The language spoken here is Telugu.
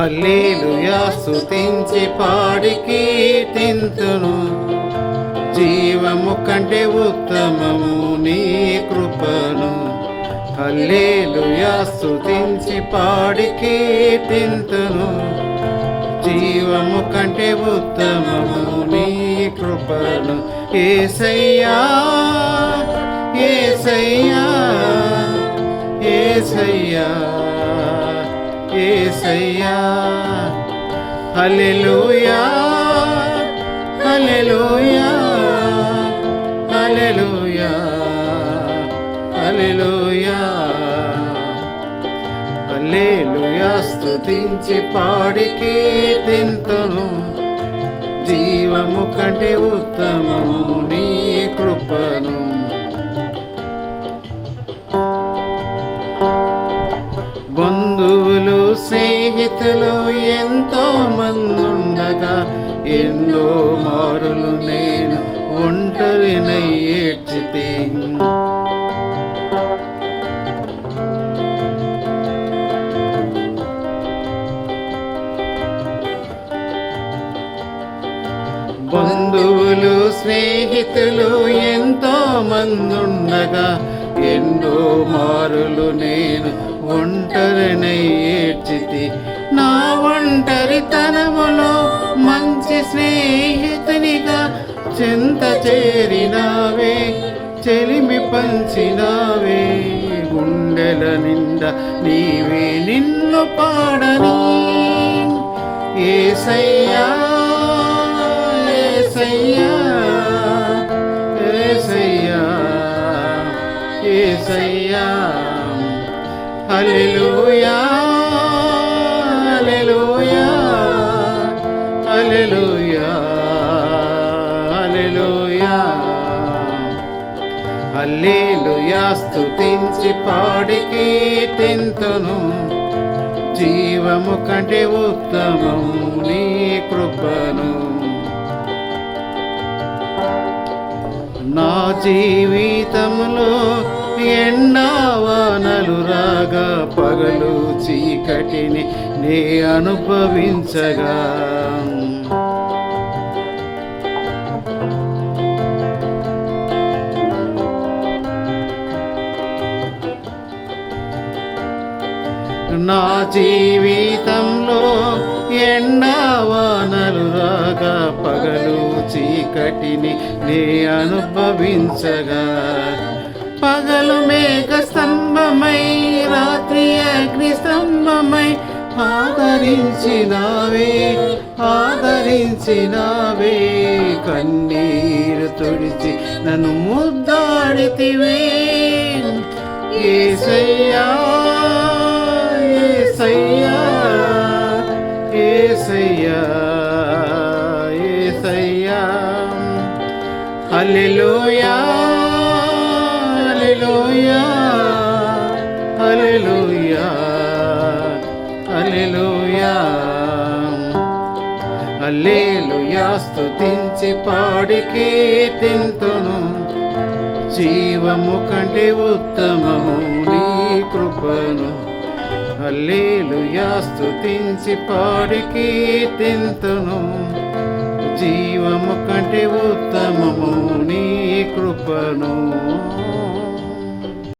హల్లేలుయా స్తుతించి పాడి కీర్తింతును. జీవము కంటే ఉత్తమము నీ కృపను. హల్లేలుయా స్తుతించి పాడి కీర్తింతును. జీవము కంటే ఉత్తమము నీ కృపను. ఏసయ్యా ఏసయ్యా. ఏసయ్యా. హల్లెలూయా హల్లెలూయా హల్లెలూయా హల్లెలూయా. హల్లెలూయా స్తుతించి పాడి కీర్తింతును. జీవము కంటే ఉత్తమము నీ కృపను. స్నేహితులు ఎంతో మంది ఉండగా ఎన్నో మారులు నేను ఒంటరినై ఏడ్చితే బంధువులు స్నేహితులు ఎంతో మంది ఉండగా ఎన్నో మారులు నేను ఒంటరినై ఏడ్చితి నా ఒంటరితనములో మంచి స్నేహితునిగా చెంత చేరినావే చెలిమి పంచినావే. గుండెల నిండా నీవే నిన్ను పాడని. ఏసయ్యా హల్లెలూయా హల్లెలూయా హల్లెలూయా హల్లెలూయా. హల్లెలూయా స్తుతించి పాడి కీర్తింతును. జీవము కంటే ఉత్తమము నీ కృపను. నా జీవితంలో ఎండావానలు చీకటిని నే అనుభవించగా. నా జీవితంలో ఎండావానలు రాగా పగలు చీకటిని నే అనుభవించగా. పగలు మేఘ స్తంభమై ఆదరించినావే ఆదరించినావే. కన్నీరు తుడిచి నన్ను ముద్దాడితివే. ఏసయ్యా ఏసయ్యా ఏసయ్యా ఏసయ్యా. హల్లెలూయా హల్లెలూయా. హల్లెలూయా స్తుతించి పాడి కీర్తింతును జీవము కంటే ఉత్తమము నీ కృపను. హల్లేలుయా స్తుతించి పాడి కీర్తింతును జీవము కంటే ఉత్తమము నీ కృపను.